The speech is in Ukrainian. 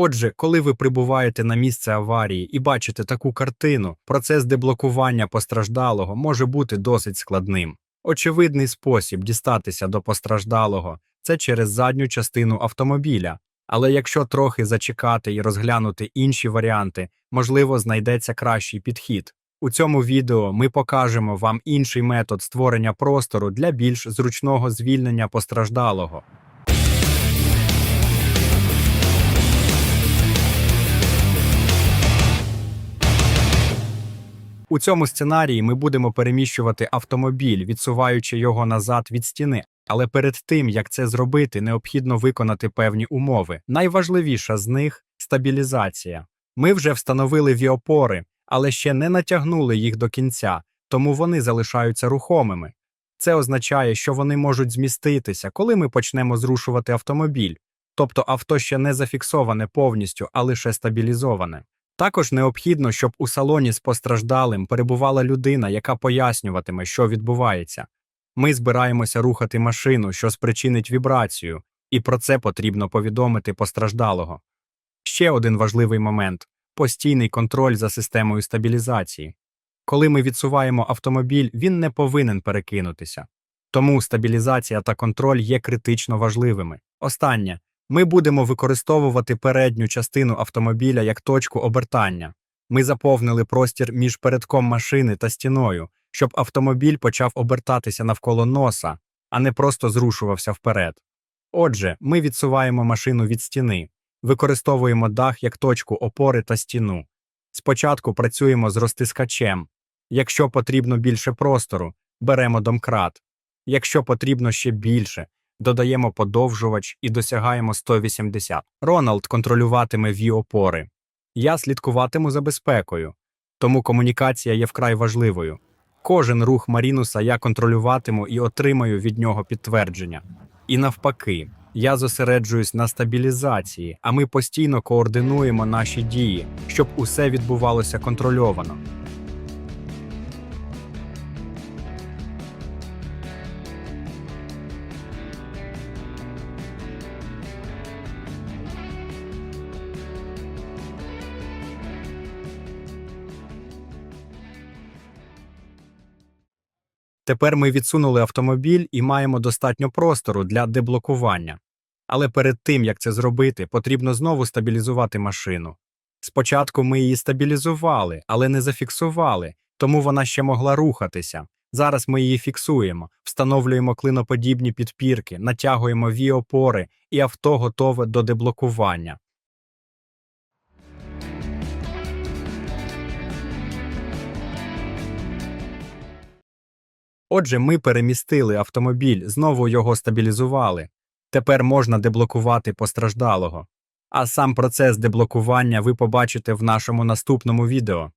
Отже, коли ви прибуваєте на місце аварії і бачите таку картину, процес деблокування постраждалого може бути досить складним. Очевидний спосіб дістатися до постраждалого це через задню частину автомобіля. Але якщо трохи зачекати і розглянути інші варіанти, можливо, знайдеться кращий підхід. У цьому відео ми покажемо вам інший метод створення простору для більш зручного звільнення постраждалого. У цьому сценарії ми будемо переміщувати автомобіль, відсуваючи його назад від стіни. Але перед тим, як це зробити, необхідно виконати певні умови. Найважливіша з них стабілізація. Ми вже встановили віопори, але ще не натягнули їх до кінця, тому вони залишаються рухомими. Це означає, що вони можуть зміститися, коли ми почнемо зрушувати автомобіль. Тобто авто ще не зафіксоване повністю, а лише стабілізоване. Також необхідно, щоб у салоні з постраждалим перебувала людина, яка пояснюватиме, що відбувається. Ми збираємося рухати машину, що спричинить вібрацію, і про це потрібно повідомити постраждалого. Ще один важливий момент постійний контроль за системою стабілізації. Коли ми відсуваємо автомобіль, він не повинен перекинутися. Тому стабілізація та контроль є критично важливими. Останнє ми будемо використовувати передню частину автомобіля як точку обертання. Ми заповнили простір між передком машини та стіною, щоб автомобіль почав обертатися навколо носа, а не просто зрушувався вперед. Отже, ми відсуваємо машину від стіни, використовуємо дах як точку опори та стіну. Спочатку працюємо з розтискачем. Якщо потрібно більше простору, беремо домкрат. Якщо потрібно ще більше, додаємо подовжувач і досягаємо 180. Роналд контролюватиме ві опори. Я слідкуватиму за безпекою, тому комунікація є вкрай важливою. Кожен рух Марінуса я контролюватиму і отримаю від нього підтвердження. І навпаки, я зосереджуюсь на стабілізації, а ми постійно координуємо наші дії, щоб усе відбувалося контрольовано. Тепер ми відсунули автомобіль і маємо достатньо простору для деблокування. Але перед тим, як це зробити, потрібно знову стабілізувати машину. Спочатку ми її стабілізували, але не зафіксували, тому вона ще могла рухатися. Зараз ми її фіксуємо, встановлюємо клиноподібні підпірки, натягуємо ві-опори, і авто готове до деблокування. Отже, ми перемістили автомобіль, знову його стабілізували. Тепер можна деблокувати постраждалого. А сам процес деблокування ви побачите в нашому наступному відео.